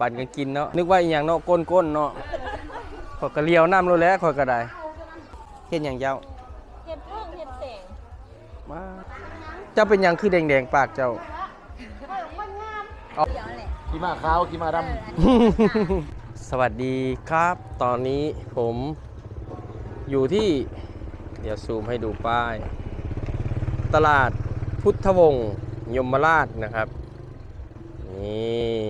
ปั่นกันกินเนาะนึกว่าอีหยังเนาะก้นๆเนาะขอยก็เลียวน้ำรู้แล้วขอยก็ได้เฮ็ดหยังเจ้าเห็ดเพิ่งเห็ดแสงมาเจ้าเป็นหยังคือแดงๆปากเจ้าเดี๋ยวแหละขี่ม้าขาวขี่ม้าดสวัสดีครับ ตอนนี้ผมอยู่ที่ เดี๋ยวซูมให้ดูป้าย ตลาดพุทธวงศ์ยมราชนะครับ นี่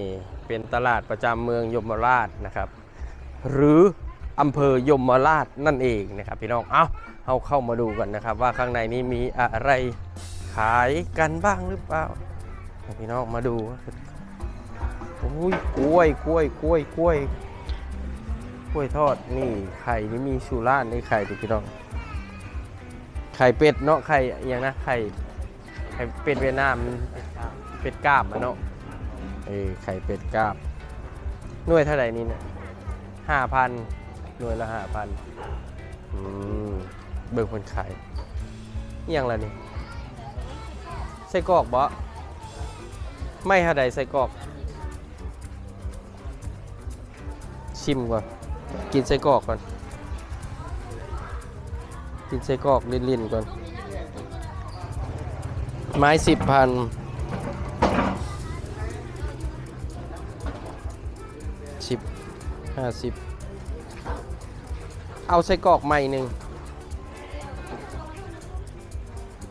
เป็นตลาดประจำเมืองยมราชนะครับ หรืออำเภอยมราชนั่นเองนะครับพี่น้อง เอาเอาเข้ามาดูกันนะครับ ว่าข้างในนี้มีอะไรขายกันบ้างหรือเปล่าพี่น้องมาดูโอ้ยกล้วยกล้วยกล้วยกล้วยกล้วยทอดนี่ไข่นี่มีชูร่านในไข่ดูพี่น้อง ไข่เป็ดเนาะไข่อย่างนะไข่ไข่เป็ดเวียดนามเป็ดกาบอะเนาะ เออไข่เป็ดกาบ หน่วยเท่าไหร่นี่เนี่ยห้าพันหน่วยละห้าพันอืมเบิกคนขายอหย่างละนี่ไส้กรอกบ่ไม่เท่าใดไส้กรอก ชิมก่อน กินไส้กรอกก่อน กินไส้กรอกลิ้นๆก่อน ไม้สิบพัน สิบห้าสิบเอาไส้กรอกใหม่หนึ่ง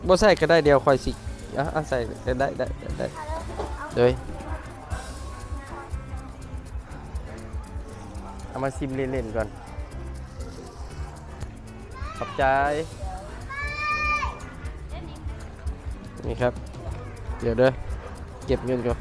บ่ใส่ก็ได้เดียวคอยสิอะใส่ได้ได้ได้ได้เลยเอามาซิมเล่นๆก่อน ขอบใจ นี่ครับ เดี๋ยวเด้อ เก็บเงินก่อน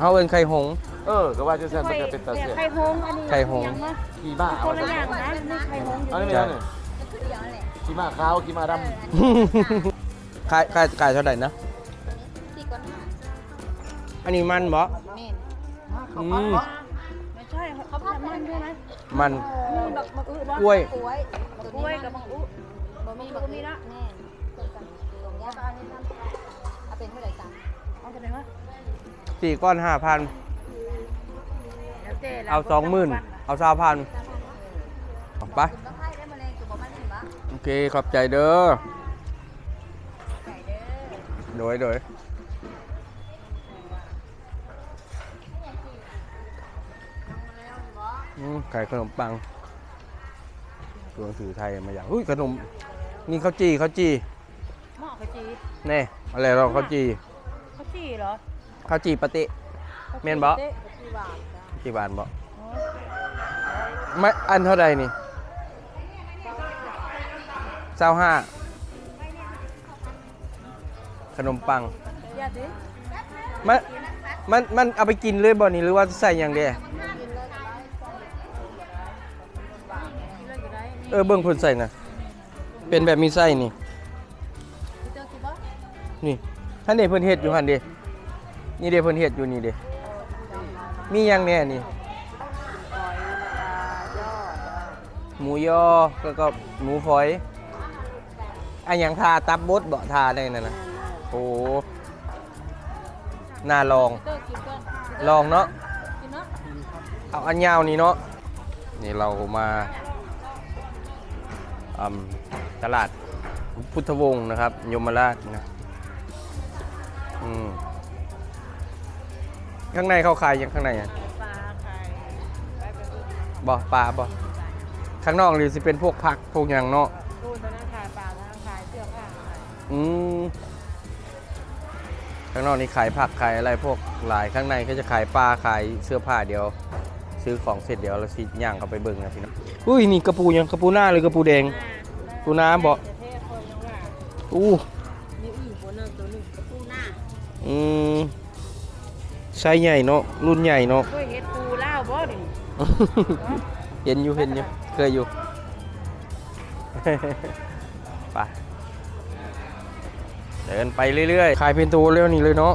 เฮาเอิ้นไข่หงส์ำเออ ก็ว่าจะสั่นมันจะเป็นตาเสียไข่หงส์อันนี้ไข่หงส์อย่างนะขี่ม้าคเอานละซะอย่างนะนี่ไข่หงส์อยู่เอาไม่นี่เป็นไรเนี่ยเดี๋ยวแหละขี่ม้าขาวขี่ม้าดขายขายขายเท่าไหร่นะ สี่ก้อนห้าอันนี้มันบ่เมนอืมไม่ใช่เขาพัดมันด้วยไหมมันแบบมะอื้อกล้วย กล้วยกล้วยกับมะอื้อบะหมี่บะหมี่ละแน่ตรงกันตรงย่างอันนี้ทำเอาเป็นเท่าไหร่จังเอาเท่าไหร่วะ สี่ก้อนห้าพันแล้วแต่ละเอาสองหมื่นเอาสามพันไปต้องให้ได้มาเลยจุบมันเห็นปะโอเคขอบใจเด้อไก่เด้อโดยโดยอืมขายขนมปังตัวหนังสือไทยมาอย่างอุ้ยขนมนี่ข้าวจีข้าวจีหม้อข้าวจีแน่อะไรเราข้าวจีข้าวจีเหรอ ข้าวจีปะเตะแม่นบ่ข้าวจีหวานจ้ะกี่บาทบ่ไม่อันเท่าใดนี่เจ้าห้าขนมปังอย่าดิมันมันมันเอาไปกินเลยบ่นี่หรือว่าใส่อย่างเดียวเออเบิ่งเพิ่นใส่น่ะเป็นแบบมีไส้นี่เจ้ากินบ่นี่ท่านนี่เพิ่นเฮ็ดอยู่หั่นเด้ นี่เด้เพิ่นเฮ็ดอยู่นี่เด้มีหยังแน่นี่ หมูยอแล้วก็หมูฝอยอันยังทาตับบดเบ่ทาได้นั่นนะโอ้น่าลอง ลองเนาะเอาอันยาวนี้เนาะนี่เรามาตลาดพุทธวงศ์นะครับ ยมราชนะอืม ข้างในเขาขายยังข้างในอะปลาไข่ไปไปดูบ่ปลาบ่ข้างนอกหรือสิเป็นพวกผักพวกอย่างเนาะดูตอนนั้นขายปลาตอนนั้นขายเสื้อผ้าขายอืมข้างนอกนี่ขายผักขายอะไรพวกหลายข้างในก็จะขายปลาขายเสื้อผ้าเดียว ซื้อของเสร็จเดี๋ยวเราสิย่างเข้าไปเบิ่งนะพี่น้องอุ้ยนี่กระปูยังกระปูหน้าหรือกระปูแดง ปูน้ำบ่ จะเทคนยังว่าอู้มีอื่นคนนึงตัวหนึงกระปูหน้าอืม ไซส์ใหญ่เนาะรุ่นใหญ่เนาะ เคยเห็ดปูเล่าวบ่ดิเห็นอยู่เห็นอยู่เคยอยู่ ไปเดินไปเรื่อยๆขายเป็นตัวเร็วนี่เลยเนาะ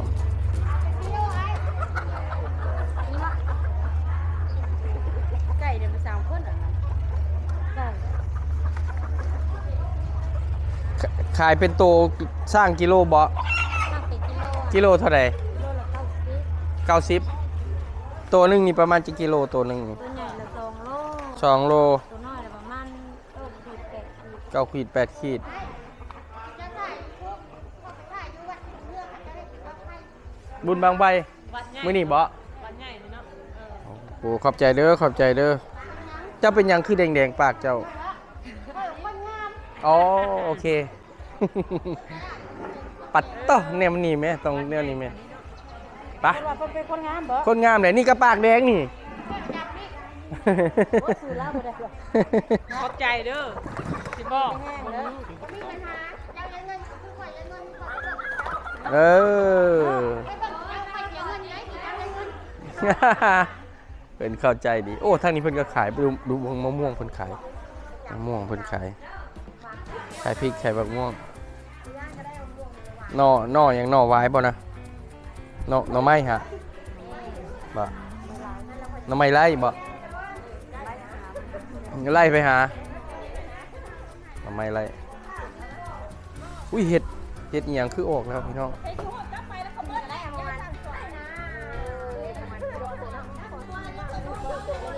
ไก่เดี๋ยวมันสามคนอะไก่ขขายเป็นตัวสร้างกิโลบ่ตั้งเป็นกิโลกิโลเท่าไหร่กิโลละเก้า เก้าสิบตัวหนึ่งนี่ประมาณกี่กิโลตัวหนึ่งนี่ตัวใหญ่ละสองโลสองโลตัวน้อยละประมาณเออขีดแปดขีดเก้าขีดแปดขีด บุญบางใบวัดใหญ่มื้อนี้บ่วัดใหญ่เลยเนาะเออโอ้ขอบใจเด้อขอบใจเด้อเจ้าเป็นหยังคือแดงๆปากเจ้าอ๋อโอเค ปัดต่อแนวนี้แม่ตรงแนวนี้แม่ไปะว่าเพิ่นเป็นคนงามบ่คนงามเลยนี่ก็ปากแดงนี่ โอ้ซื้อแล้วบ่ได้หรอกขอบใจเด้อสิบอกแห้งเด้อเออเป็นเข้าใจดี โอ้ทางนี้เพิ่นก็ขายดูดูมะม่วงเพิ่นขายมะม่วงเพิ่นขายขายพริกขายมะม่วงหน่อหน่ออย่างหน่อไว้บ่นะ หน่อหน่อไม้ฮะบ่หน่อไม้ไล่บ่ไล่ไปหาหน่อไม้ไล่อุ้ยเห็ดเห็ดอหย่างคือออกแล้วพี่น้อง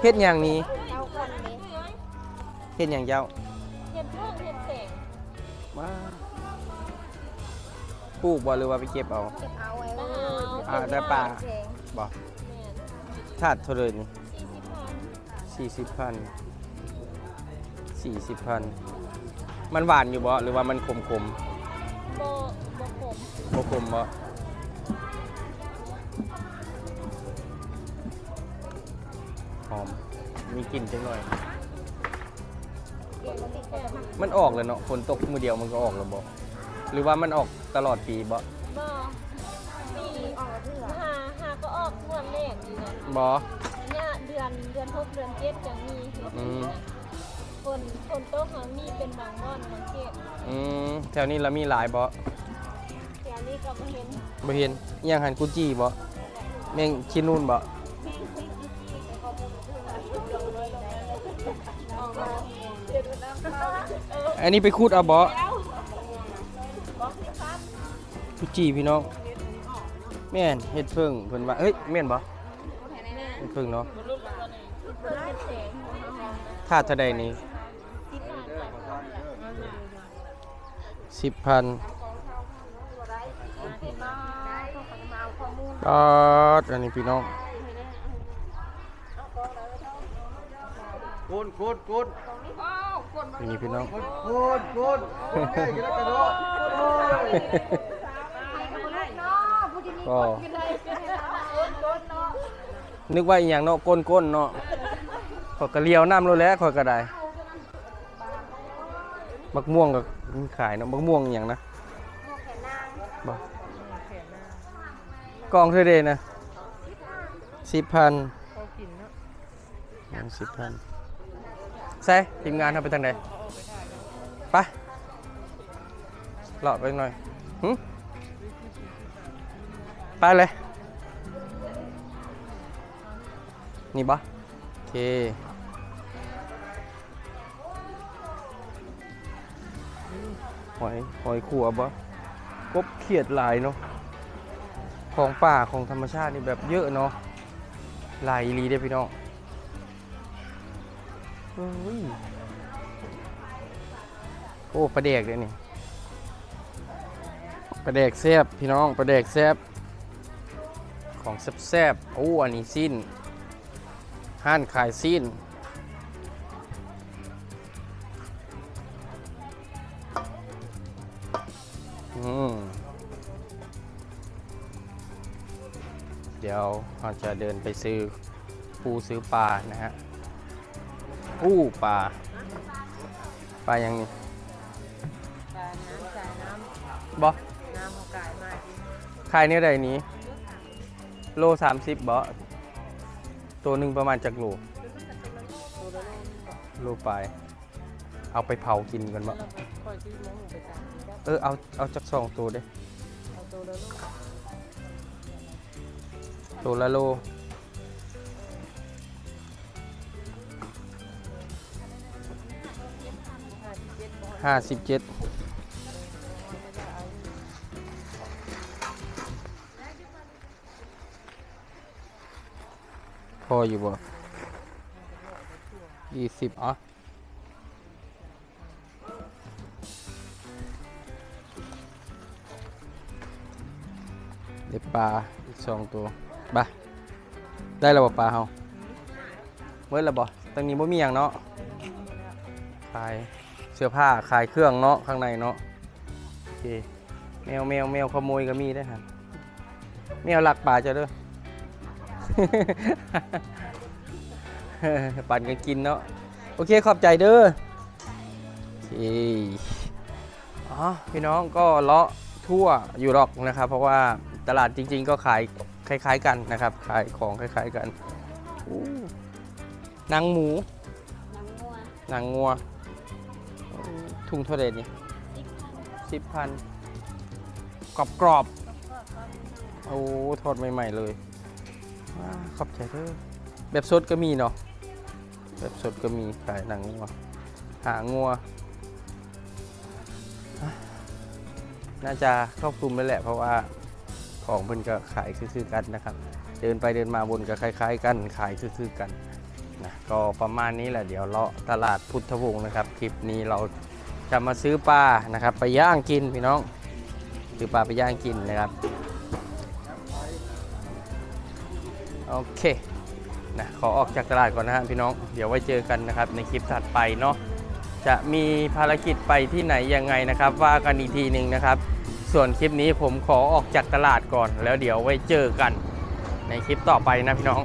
เฮ็ดอย่างนี้เฮ็ดอย่างเจ้าเห็นเพิ่งเห็นแสงว้าปลูกบ่หรือว่าไปเก็บเอา เก็บเอาไว้ อ่าได้ป่าแสงบ่ถาดเท่าเลยนี่สี่สิบพันสี่สิบพันมันหวานอยู่บ่หรือว่ามันขมขมโบโบผมๆบ่ขมบ่หอมมีกลิ่นจังหน่อยเก็บมันติดแก้มมันออกเลยเนาะฝนตกมือเดียวมันก็ออกแล้วบ่หรือว่ามันออกตลอดปีบ่บ่ปีออกกระ เทือหาหาก็ออกส่วนเลขอยู่นะบ่เนี่ยเดือนเดือนหกเดือนเจ็ดจะมีอืมคนคนโต๊ะหามีเป็นบางม่อนบางเกตอืมแถวนี้เรามีหลายบ่แถวนี้ก็มาเห็นบ่เห็นอิหยังหันกุจีบ่แม่งชินูนบ่ออกมาเดือนน้ำเข้าเอออันนี้ไปคูดเอาบ่กุจีพี่น้อง แม่นเฮ็ดเพิ่งเพิ่นว่าเฮ้ยแม่นบ่เฮ็ดเพิ่งเนาะเพิ่นเป็นแสงของเราห้องนะถ้าเท่าใดนี้ที่ผ่าน10,000จากบาทอันนี้พี่น้องคุณคุณคุณอันนี้พี่น้องคุณคุณคุณเฮ้ยอย่าได้กระโดดโอ้ย ก็นึกว่าอีหยังเนาะก้นๆเนาะขอยก็เลียวน้ำรู้แล้วขอยก็ได้มักม่วงก็ขายเนาะมักม่วงอย่างนะบ่กองเท่าเดนะสิบพันเขากินเนาะสิบพันใช่ทีมงานทำไปทางไหนไปหลอดไปหน่อยหึ ไปเลย นี่บ่โอเคหอยหอยขัวบ่กบเขียดหลายเนาะของป่าของธรรมชาตินี่แบบเยอะเนาะหลายลีได้พี่น้องเฮ้ยโอ้ปลาแดกเลยนี่ปลาแดกแซบพี่น้องปลาแดกแซบ ของแซบๆโอ้อันนี้สิ้นห้านขายสิ้นอืมเดี๋ยวเราจะเดินไปซื้อปูซื้อปลานะฮะปูปลา ปลายังนี่ปลาน้ำจ่ายน้บอำน้ำเขากายมากินขายเนี่ยใดนี้ โลสามสิบบอตัวหนึ่งประมาณจากโลโลนึงบอกโลปลายเอาไปเผากินกันบ่คอยซื้อน้ำหมูไปจ่ายกินได้เออเอาเอาจากสองตัวเด้เอาตัวละโลตัวละโล ห้าสิบเจ็ด พออยู่บ่ยี่สิบอ๋อเด็ดปลาอีกสองตัวบ่ได้แล้วบ่ปลาเฮาเมื่อแล้วบ่ตรงนี้บ่มีหยังเนาะขายเสื้อผ้าขายเครื่องเนาะข้างในเนาะโอเคแมวแมวแมวขโมยก็มีได้อครับแมวหลักปลาจะเด้อ ปั่นกันกินเนาะโอเคขอบใจเด้อโอเคอ๋อพี่น้องก็เลาะทั่วอยู่หรอกนะครับ เพราะว่าตลาดจริง ๆ ก็ขายคล้าย ๆ กันนะครับ ขายของคล้าย ๆกันอู้หนังหมูหนังงัวหนังงัวอู้ถุงเท่าไหร่นี่สิบพันกรอบกรอบๆโอ้ทอดใหม่ ๆ เลยว้า ขอบใจเด้อแบบสดก็มีเนาะแบบสดก็มีขายหนังงัวหางัวน่าจะครอบคลุมแล้วแหละ เพราะว่าของเพิ่นก็ขายคือๆกันนะครับ เดินไปเดินมาบนก็คล้าย ๆ กันขายคือๆกันนะก็ประมาณนี้แหละเดี๋ยวเลาะตลาดพุทธวงศ์นะครับ คลิปนี้เราจะมาซื้อปลานะครับ ไปย่างกินพี่น้องซื้อปลาไปย่างกินนะครับ โอเคนะขอออกจากตลาดก่อนนะฮะพี่น้อง เดี๋ยวไว้เจอกันนะครับในคลิปถัดไปเนาะจะมีภารกิจไปที่ไหนยังไงนะครับ ว่ากันอีกทีหนึ่งนะครับ ส่วนคลิปนี้ผมขอออกจากตลาดก่อน แล้วเดี๋ยวไว้เจอกันในคลิปต่อไปนะพี่น้อง